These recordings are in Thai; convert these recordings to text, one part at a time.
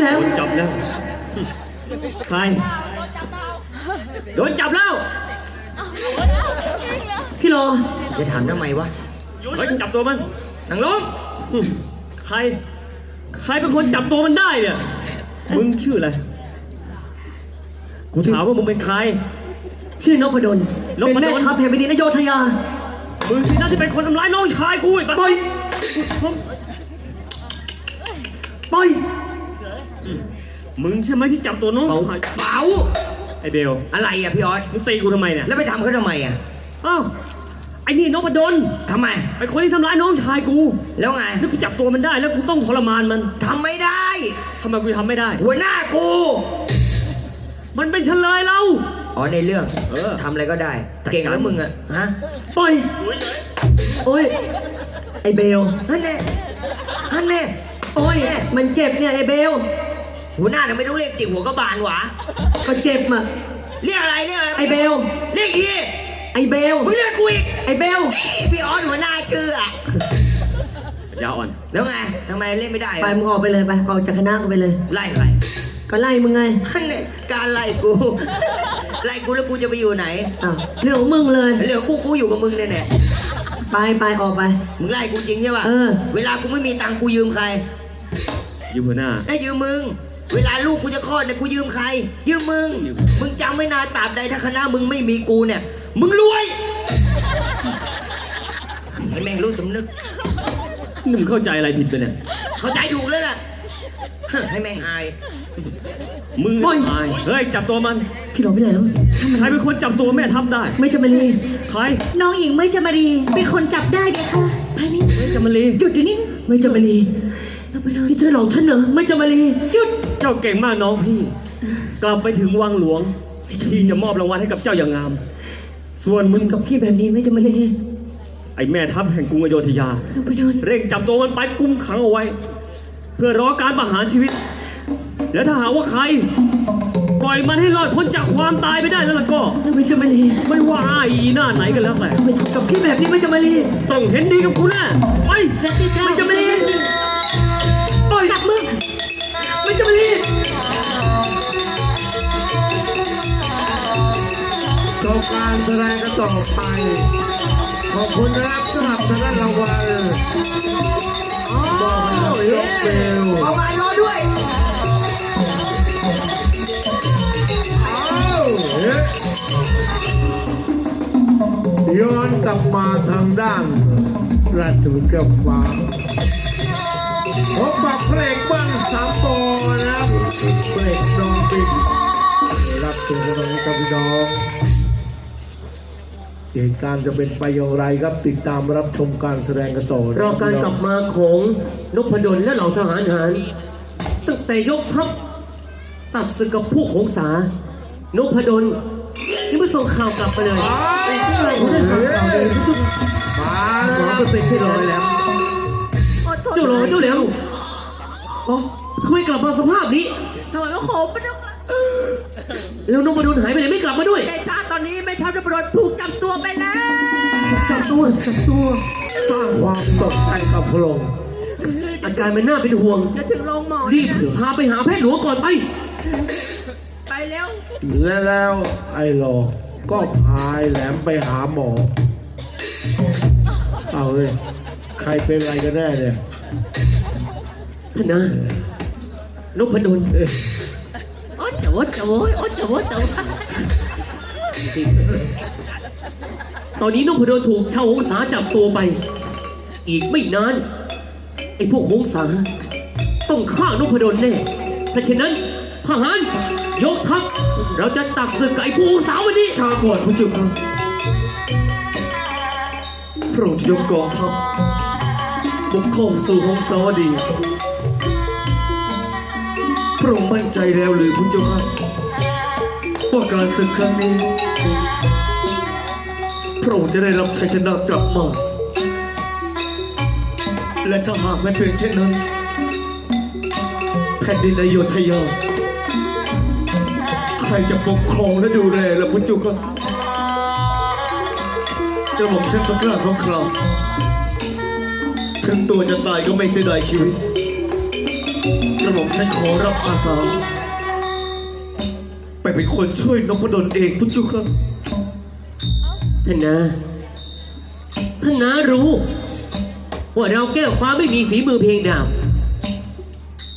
พี่แหลมโดนจับแล้ว ใคร โดนจับแล้ว พี่รอจะถามทำไมวะ เฮ้ยจับตัวมันนางลงหึใคร ใครเป็นคนจับตัวมันได้เนี่ย มึงชื่ออะไร กูถามว่ามึงเป็นใคร ชื่อนพดลนพดล เป็นแม่ทัพแห่งแผ่นดินอโยธยา มึงที่น่าจะเป็นคนทำร้ายน้องชายกูอีกปะปล่อยปล่อย มึงใช่ไหมที่จับตัวน้องชายเปล่าไอเบลอะไรอะพี่ออสมึงตีกูทำไมเนี่ยแล้วไปทำเขาทำไมอะอ้าวไอ้นี่นพดลทำไม ไอ้คนที่ทำร้ายน้องชายกูแล้วไงแล้วกูจับตัวมันได้แล้วกูต้องทรมานมันทำไม่ได้ ทำไมกูทำไม่ได้ หัวหน้ากู มันเป็นเฉลยเรา อ๋อในเรื่องเออทำอะไรก็ได้ จัดการ เก่งแล้วมึงอะฮะปล่อยโอ้ยไอเบล ฮันเน่ฮันเน่โอ้ยมันเจ็บเนี่ยไอเบล หัวหน้าทำไมต้องเรียกจิ๋วหัวกระบาลวะก็เจ็บอะเรียกอะไรเรียกอะไรไอเบล เรียกอีกทีไอเบล มึงเรียกกูอีกไอเบล เอ้ยพี่ออสหัวหน้าชื่ออะยาอ่อน แล้วไงทำไมเล่นไม่ได้ไปอะมึงออกไปเลยไปออกจากคณะกูไปเลย ไล่ใครก็ไล่มึงไงฮันเน่การไล่กู ไล่กูแล้วกูจะไปอยู่ไหนอ้าวเรื่องของมึงเลย เหลือกูกูอยู่กับมึงเนี่ยแน่ไปไปออกไป มึงไล่กูจริงใช่ป่ะเออ เวลากูไม่มีตังค์กูยืมใคร ยืมหัวหน้าให้ยืมมึง เวลาลูกกูจะคลอดเนี่ยกูยืมใคร ยืมมึงยืมมึงจำไว้นาตราบใดถ้าคณะมึงไม่มีกูเนี่ย มึงรวยให้แม่งรู้สำนึก นี่มึงเข้าใจอะไรผิดไปเนี่ย เข้าใจถูกแล้วล่ะฮะให้แม่งอาย มึงโอ้ย ตายเฮ้ย จับตัวมัน พี่รอไปไหนแล้วใครเป็นคนจับตัวแม่ทัพได้ ไม่จะมารีใครน้องหญิงไม่จะมารีเป็นคนจับได้ไหมคะไปไม่ไม่จะมาลีหยุดอยู่นี่ไม่จะมารีจะไปเลยนี่เธอหลอกฉันเหรอไม่จะมารีหยุด เจ้าเก่งมากน้องพี่ กลับไปถึงวังหลวง พี่จะมอบรางวัลให้กับเจ้าอย่างงาม ส่วนมึงมึงกับพี่แบบนี้ไม่จะมารีไอ้แม่ทัพแห่งกรุงอโยธยา เราไปโดน เร่งจับตัวมันไปกุมขังเอาไว้ เพื่อรอการประหารชีวิต แล้วถ้าหากว่าใคร ปล่อยมันให้รอดพ้นจากความตายไปได้แล้วล่ะก็ไม่จะมารีไม่ว่าอ้ายอีหน้าไหนกันแล้วแต่ทำไมทำกับพี่แบบนี้ไม่จะมารีต้องเห็นดีกับกูแน่ไป รัตติก้าไม่จะมา การแสดงกันต่อไป ขอบคุณนะครับสำหรับทางด้านรางวัลบอกให้กับยกเบลเอามารอด้วยเอาเฮ้ยย้อนกลับมาทางด้านราชบุตรแก้วฟ้าพบกับเพลงบ้านสามปอนะครับเพลงน้องปิดรับชมกันนะครับพี่น้อง เหตุการณ์จะเป็นไปอย่างไรครับติดตามรับชมการแสดงกันต่อนะครอการกลับมาของนพดลและเหล่าทหารหารตั้งแต่ยกทัพตัดศึกกับพวกของสานพดลนี่มาส่งข่าวกลับมาเลยอ้าวแต่ที่เราได้ฟังข่าวดีที่สุดมาหแล้วมอครับไปเป็นที่ร้อยแล้วเจ้าหลอเจ้าเหลวอ๋อทำไมกลับมาสภาพนี้ถอยมาโขมไปแล้ว แล้วนพดลหายไปไหนไม่กลับมาด้วยในชาติตอนนี้ไม่ทัพจะประโดดถูกจับตัวไปแล้วจับตัวจับตัวสร้างความตกใจกับพระองค์อาการมันน่าเป็นห่วง จะถึงโรงหมอรีบพาไปหาแพทย์หลวงก่อนไป ไปเร็วและแล้วไอ้หลอกก็พายแหลมไปหาหมอ เอาเลย ใครเป็นอะไรกันแน่เนี่ยท่านนะนพดล เอ๊ะโอ๊ยโอ๊ยโอ๊ยโอ๊ยโอ๊ยโอ๊ยตอนนี้นพดลถูกชาวหงสาจับตัวไป อีกไม่นานไอ้พวกหงสาต้องฆ่านพดลแน่ถ้าเช่นนั้นทหารยกทัพเราจะตักศึกกับไอ้พวกหงสาวันนี้ชาก่อนพระเจ้าค่ะพระองค์ยกกองทัพบุกเข้าสู่ห้องสาวดี ระองค์มั่นใจแล้วหรือพระเจ้าค่ะว่าการศึกครั้งนี้ พระองค์จะได้รับชัยชนะกลับมา และถ้าหากไม่เป็นเช่นนั้น แผ่นดินอโยธยา ใครจะปกครองและดูแลล่ะพระเจ้าค่ะกระหม่อมฉันประกล้าสงครามถึงตัวจะตายก็ไม่เสียดายชีวิต กระหม่อมฉันขอรับอาสาไปเป็นคนช่วยนพดลเองพุทธเจ้าค่ะท่านนาท่านนารู้ ว่าเราแก้วฟ้าไม่มีฝีมือเพียงดาบ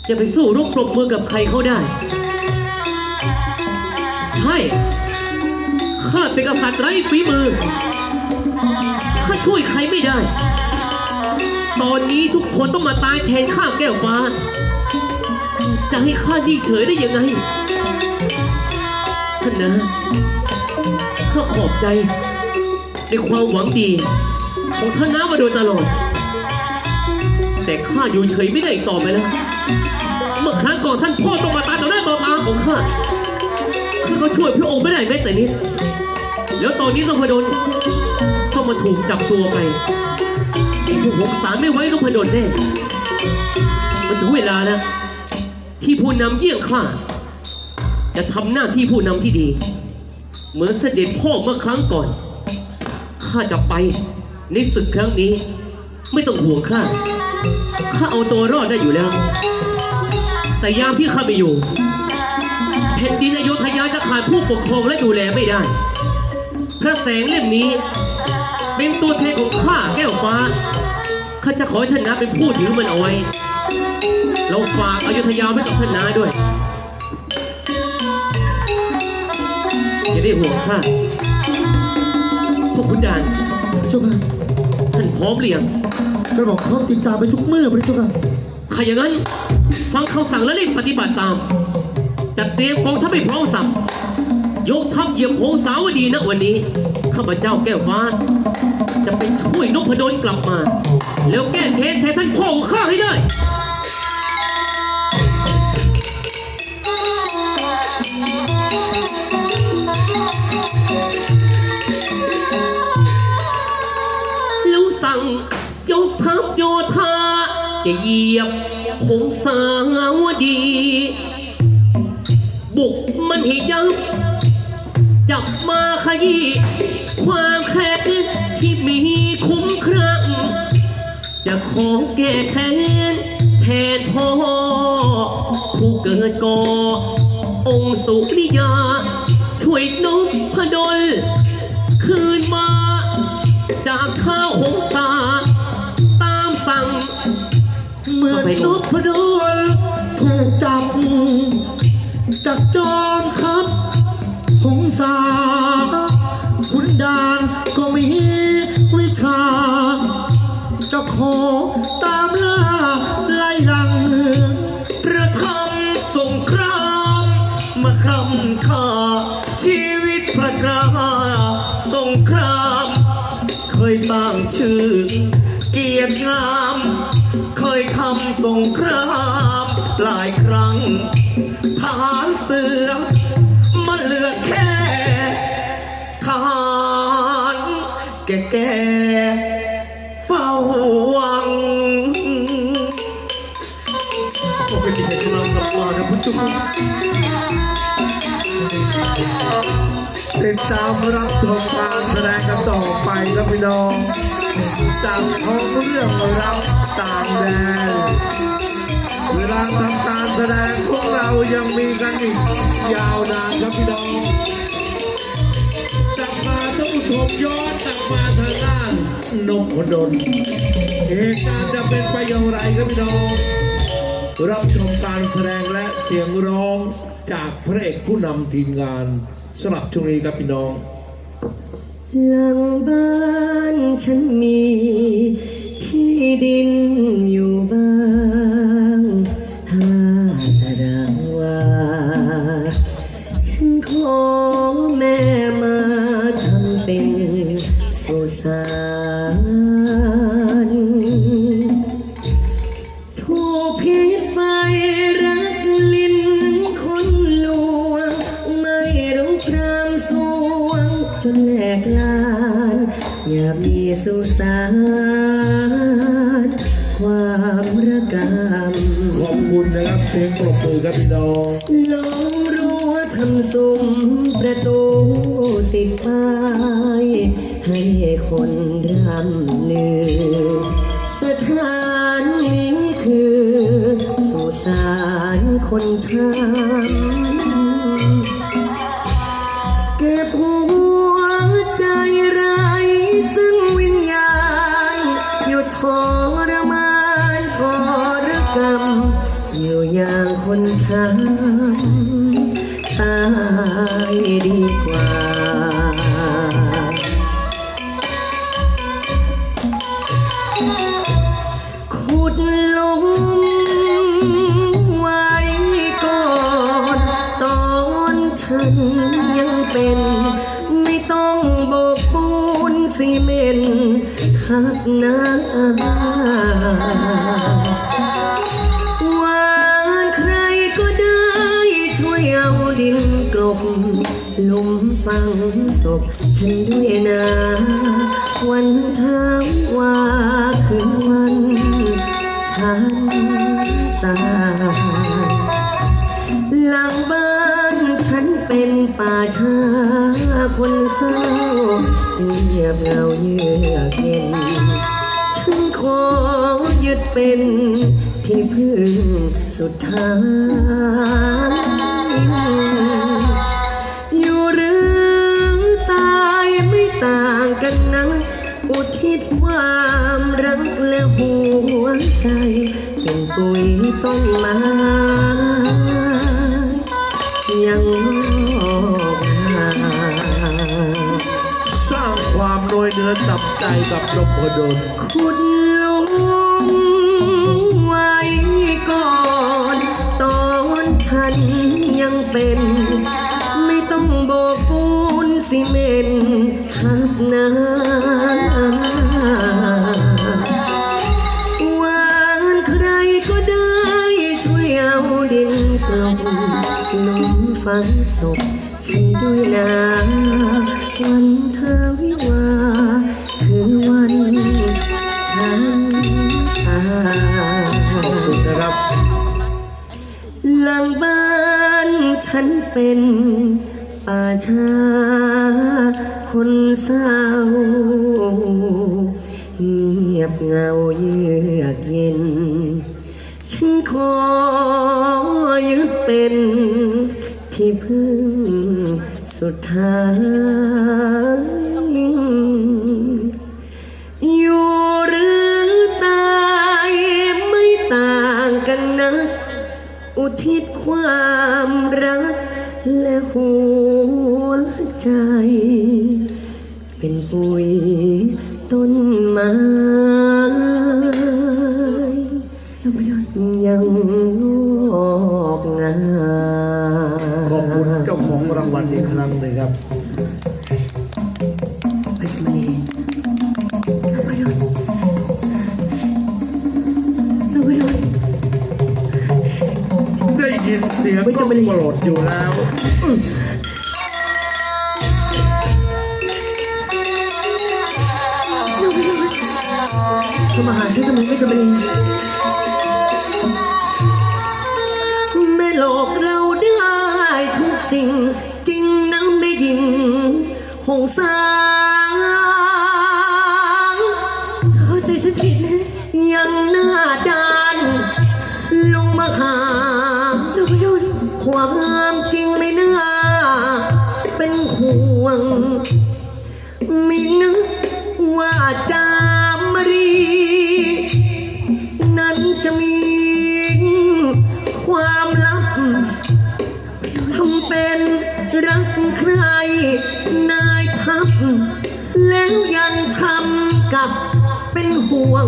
จะไปสู้รบปรบมือกับใครเขาได้ ใช่ ข้าเป็นกษัตริย์ไร้ฝีมือ ข้าช่วยใครไม่ได้ ตอนนี้ทุกคนต้องมาตายแทนข้าแก้วฟ้า จะให้ข้านิ่งเฉยได้ยังไง ท่านนะ ข้าขอบใจ ในความหวังดี ของท่านน้ามาโดยตลอด แต่ข้าอยู่เฉยไม่ได้อีกต่อไปแล้ว เมื่อครั้งก่อนท่านพ่อต้องมาตายต่อหน้าต่อตาของข้า ข้าก็ช่วยพระองค์ไม่ได้แม้แต่นิด แล้วตอนนี้นพดลต้องมาถูกจับตัวไปไอ้ผู้หงสารไม่ไว้นพดลแน่ มันถึงเวลาแล้ว ที่ผู้นำเยี่ยงข้าจะทำหน้าที่ผู้นำที่ดี เหมือนเสด็จพ่อเมื่อครั้งก่อนข้าจะไปในศึกครั้งนี้ ไม่ต้องห่วงข้าข้าเอาตัวรอดได้อยู่แล้ว แต่ยามที่ข้าไม่อยู่แผ่นดินอโยธยาจะขาดผู้ปกครองและดูแลไม่ได้ พระแสงเล่มนี้ เป็นตัวแทนของข้าแก้วฟ้าข้าจะขอให้ท่านนาเป็นผู้ถือมันเอาไว้ เราฝากอโยธยาไว้กับท่านนาด้วย อย่าได้ห่วงข้าพวกคุณดานเจ้าค่ะท่านพร้อมหรือยังกระบอกเขาติดตามไปทุกเมื่อพระเจ้าค่ะถ้าอย่างนั้น ฟังคำสั่งและรีบปฏิบัติตาม จัดเตรียมกองทัพให้พร้อมสับยกทัพเหยียบโหงสาวดีนะวันนี้ข้าพเจ้าแก้วฟ้า จะไปช่วยนพดลกลับมา แล้วแก้แค้นแทนท่านพ่อของข้าให้ได้ จะเหยียบหงสาวดี บุกมันให้ยับจับมาขยี้ความแค้นที่มีคุ้มครั่งจะขอแก้แค้นแทนพ่อ ผู้เกิดก่อองค์สุริยา ช่วยนพดล คืนมา จากข้าวหงสา มือนนพดลถูกจับ จากจอมทัพหงสาขุนดานก็มีวิชา จะขอตามล่าไล่ลังประทำสงครามมาคร่ำค่าชีวิตพระกราสงคราม เคยสร้างชื่อเกียรติงาม ยทำสงครามหลายครั้ง ทหารเสือมันเหลือแค่ทหารแก่ๆเฝ้าหวังผมเป็นดิฉันจะนำกลับมานะพุทธเจ้าค่ะติดตามรับ ชมการแสดงกันต่อไปครับพี่น้องจากท้องเรื่องรับต่างแดนเวลาทำการแสดงพวกเรายังมีกันอีกยาวนานครับพี่น้องจากมาท่านผู้ชมย้อนกลับมาทางด้านนพดลเหตุการณ์จะเป็นไปอย่างไรครับพี่น้องรับชมการแสดงและเสียงร้องจากพระเอกผู้นำทีมงานสำหรับช่วงนี้ครับพี่น้อง หลังบ้านฉันมีที่ดินอยู่บ้าน ตูติดป้ายให้คนร่ำลือ สถานนี้คือสุสารคนช้ำเก็บหัวใจไรซึ่งวิญญาณ อยู่ทรมานทรกรรม อยู่อย่างคนช้ำตาย ดีกว่า ขุดลุมไว้ก่อนตอนฉันยังเป็น ไม่ต้องโบกปูนซีเมนต์ทักน้า ฝังศพฉันด้วยนะวันท้าว่าคือวันฉันตายหลังบ้านฉันเป็นป่าช้าคนเศร้าเงียบเหงาเยือกเย็นฉันขอยึดเป็นที่พึ่งสุดท้าย ต่างกันนะอุทิศความรักและหัวใจเป็นปุ๋ยต้นไม้ยังงอกงามสร้างความโดยเนื้อตับใจกับนพดลขุดหลุมไว้ก่อน ตอนฉันยังเป็น ศพฉันด้วยนะวันเธอวิวา คือวันฉันตายนะครับ หลังบ้านฉันเป็นป่าช้าคนเศร้าเงียบเงาเยือกเย็น ฉันขอยึดเป็น ที่พึ่งสุดท้ายอยู่หรือตายไม่ต่างกันนะอุทิศความรัก และหัวใจ เป็นปุ๋ยต้นไม้ รางวัลอีกครั้งหนึ่งครับไปทำไมได้ยินเสียงก็โกรธอยู่แล้วเธอมาหาฉันทำไมไม่ทำไมไหง กับเป็นห่วง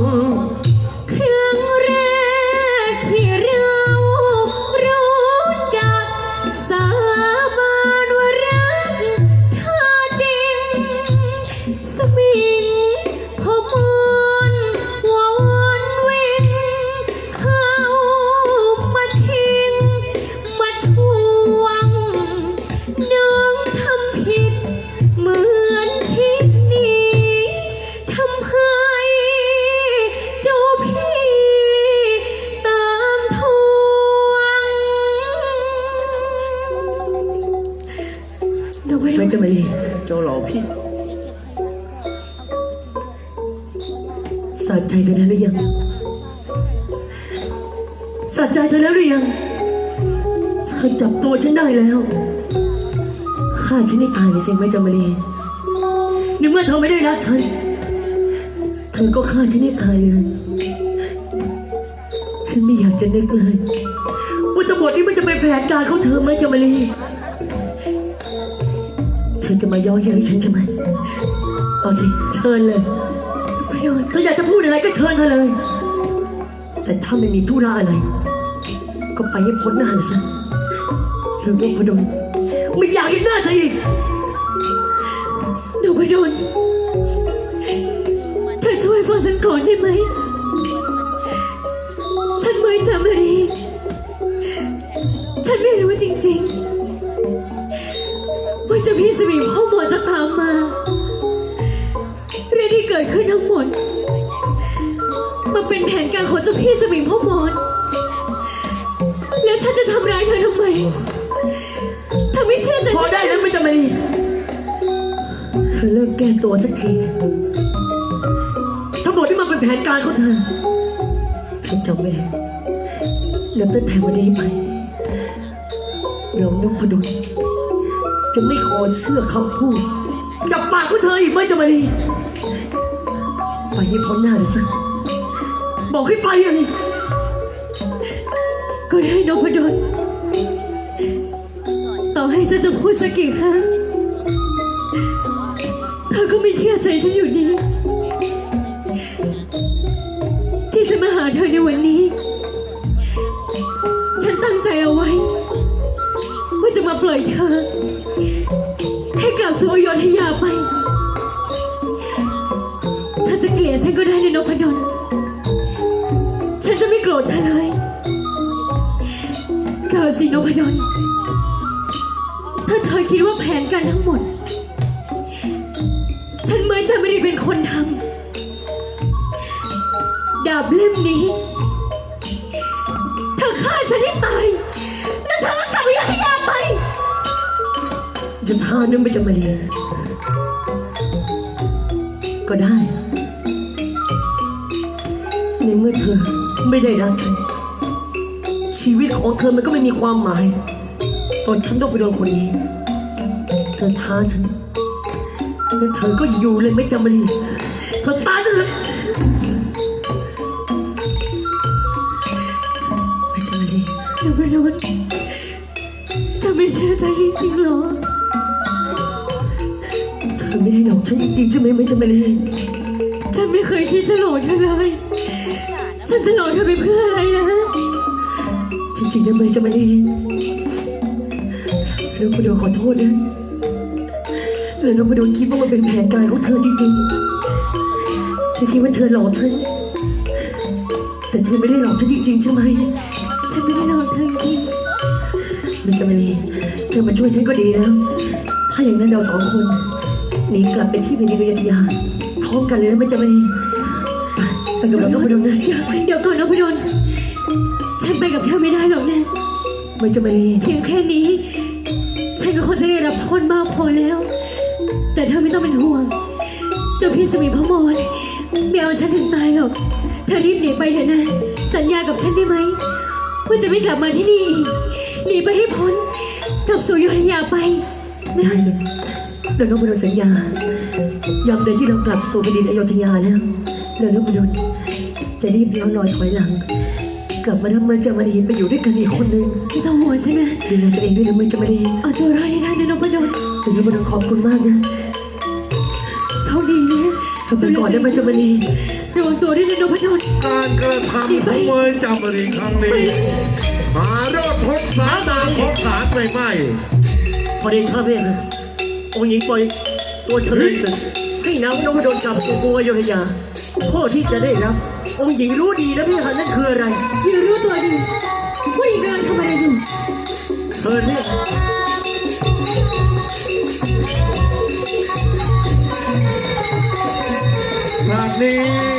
เดี๋ยวไปไม่จะมาดีเจ้าเหล่าพี่สะใจกันแล้วหรือยังสะใจเธอแล้วหรือยังเธอจับตัวฉันได้แล้วฆ่าฉันให้ตายเลยใช่ไหมจามารีในเมื่อเธอไม่ได้รักฉัน เธอก็ฆ่าฉันให้ตายเลยฉันไม่อยากจะนึกเลยว่าทั้งหมดนี้มันจะเป็นแผนการของเธอไหมจามารี เธอจะมาย้อเย้ยฉันใช่ไหมเอาสิเชิญเลยประโยชน์เธออยากจะพูดอะไรก็เชิญเธอเลย แต่ถ้าไม่มีธุระอะไร ก็ไปให้พ้นหน้าเลยซะเรื่องนพดลไม่อยากเห็นหน้าเธออีกนพดลเธอช่วยฟังฉันก่อนได้ไหมฉันไม่จำอะไรฉันไม่รู้จริงๆว่าจะพี่สมี กิดขึ้นทั้งหมด มันเป็นแผนการของเจ้าพี่สมิงพ่อหมอนแล้วฉันจะทำร้ายเธอทำไมเธอไม่เชื่อใจพอได้แล้วไม่จำเป็นเธอเลิกแก้ตัวสักทีทั้งหมดที่มันเป็นแผนการของเธอเธอจำไว้เลยแล้วตั้งแต่วันนี้ไปเรานพดลจะไม่ขอเชื่อคำพูดจับปากของเธออีกไหม่จำเป็น ไปให้พ้นหน้าเลยซะบอกให้ไปเลยก็ได้นพดลต่อให้ฉันจะพูดสักกี่ครั้งเธอก็ไม่เชื่อใจฉันอยู่ดี ที่ฉันมาหาเธอในวันนี้ ฉันตั้งใจเอาไว้ ว่าจะมาปล่อยเธอ ให้กลับสู่อโยธยาไป เธอจะเกลียดฉันก็ได้ในนพดลฉันจะไม่โกรธเธอเลยกล่าสินพดลถ้าเธอคิดว่าแผนการทั้งหมด ฉันเหมือนจะไม่ได้เป็นคนทำดาบเล่มนี้ เธอฆ่าฉันให้ตาย แล้วเธอก็กลับอยุธยาไปจะท่านึงไม่จำเป็นก็ได้ ธอไม่ได้รักฉันชีวิตของเธอมันก็ไม่มีความหมาย ตอนฉันต้องไปโดนคนนี้ เธอท้าฉันแล้วเธอก็อยู่เลยไม่จำเป็นเธอตายซะเลยไม่จำเป็นนพดลเธอไม่เชื่อใจจริงๆหรอ เธอไม่ได้หลอกฉันจริงๆใช่ไหมไม่จำเป็นฉันไม่เคยคิดจะหลอกเธอเลย ฉันจะหลอกเธอไปเพื่ออะไรนะ จริงๆนะไม่จำเป็นเราไปโดนขอโทษนะเราไปโดนคิดว่ามันเป็นแผนการของเธอจริงๆฉันคิดว่าเธอหลอกฉัน แต่เธอไม่ได้หลอกฉันจริงๆใช่ไหม ฉันไม่ได้หลอกเธอจริงไม่จำเป็นเธอมาช่วยฉันก็ดีแล้ว ถ้าอย่างนั้นเราสองคนหนีกลับไปที่แผ่นดินอยุธยาพร้อมกันเลยนะไม่จำเป็นไป กับเราต้องไปดูนะ เดี๋ยวเดี๋ยวก่อนนะพดลฉันไปกับเธอไม่ได้หรอกนะไม่จำเป็นเพียงแค่นี้ ฉันก็คงจะได้รับโทษมากพอแล้ว แต่เธอไม่ต้องเป็นห่วง เจ้าพี่สมีพระมรไม่เอาฉันถึงตายหรอก เธอรีบหนีไปเถอะนะ สัญญากับฉันได้ไหมว่าจะไม่กลับมาที่นี่อีกหนีไปให้พ้น กลับสู่อยุธยาไปนะได้เลยเราต้องไปดูสัญญายามใดที่เรากลับสู่แผ่นดินอยุธยาแล้วเราต้องไปดู จะรีบย้อนรอยถอยหลัง กลับมาทำมันจะมาดีไปอยู่ด้วยกันอีกคนนึงไม่ต้องห่วงฉันนะดูแลตัวเองด้วยนะมันจะมาดีเอาตัวรอดให้ได้นะนพดลเราต้องไปดูขอบคุณมากนะโชคดีนะทำไปก่อนนะมันจะมาดีระวังตัวด้วยนะนพดลการกระทำของเมยจำรีครั้งนี้หารอดพ้นสานาพบสารไปไหมพอเดชะเรียกนะองค์หญิงปล่อยตัวเฉลยศึกให้นางนพดลกลับสู่กรุงอยุธยาโทษที่จะได้รับ องค์หญิงรู้ดีนะพี่หันนั่นคืออะไรยืนรู้ตัวดีว่าอีกกำลังทำอะไรอยู่เชิญเนี่ยฉากนี้